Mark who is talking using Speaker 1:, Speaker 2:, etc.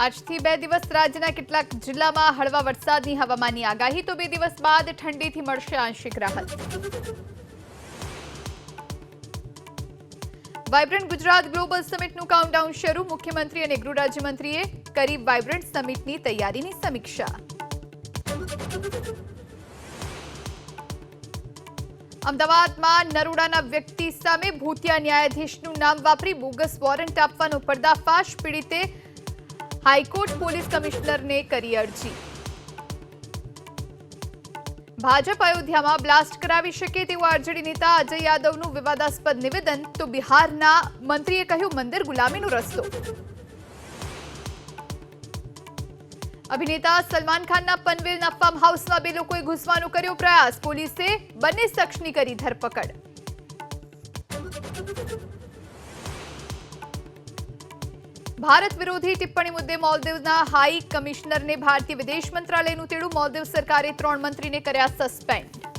Speaker 1: આજથી બે દિવસ રાજ્યના કેટલાક જિલ્લામાં હળવા વરસાદની હવામાનની આગાહી, તો બે દિવસ બાદ ઠંડીથી મળશે આંશિક રાહત. વાઇબ્રન્ટ ગુજરાત ગ્લોબલ સમિટનું કાઉન્ટડાઉન શરૂ. મુખ્યમંત્રી અને ગૃહ રાજ્યમંત્રીએ કરી વાઇબ્રન્ટ સમિટની તૈયારીની સમીક્ષા. અમદાવાદમાં નરોડાના વ્યક્તિ સામે ભૂતિયા ન્યાયાધીશનું નામ વાપરી બોગસ વોરંટ આપવાનો પર્દાફાશ. પીડિતે હાઈકોર્ટ પોલીસ કમિશનરને કરી અરજી. ભાજપ અયોધ્યામાં બ્લાસ્ટ કરાવી શકે તેવું આરજેડી નેતા અજય યાદવનું વિવાદાસ્પદ નિવેદન તો બિહારના મંત્રીએ કહ્યું મંદિર ગુલામીનો રસ્તો. અભિનેતા સલમાન ખાનના પનવેલના ફાર્મ હાઉસમાં બે લોકોએ ઘૂસવાનો કર્યો પ્રયાસ, પોલીસે બંને શખ્સની કરી ધરપકડ. ભારત વિરોધી ટિપ્પણી મુદ્દે મોલદીવના હાઈ કમિશનરને ભારતીય વિદેશ મંત્રાલયનું તેડું. મોલદીવ સરકારે ત્રણ મંત્રીને કર્યા સસ્પેન્ડ.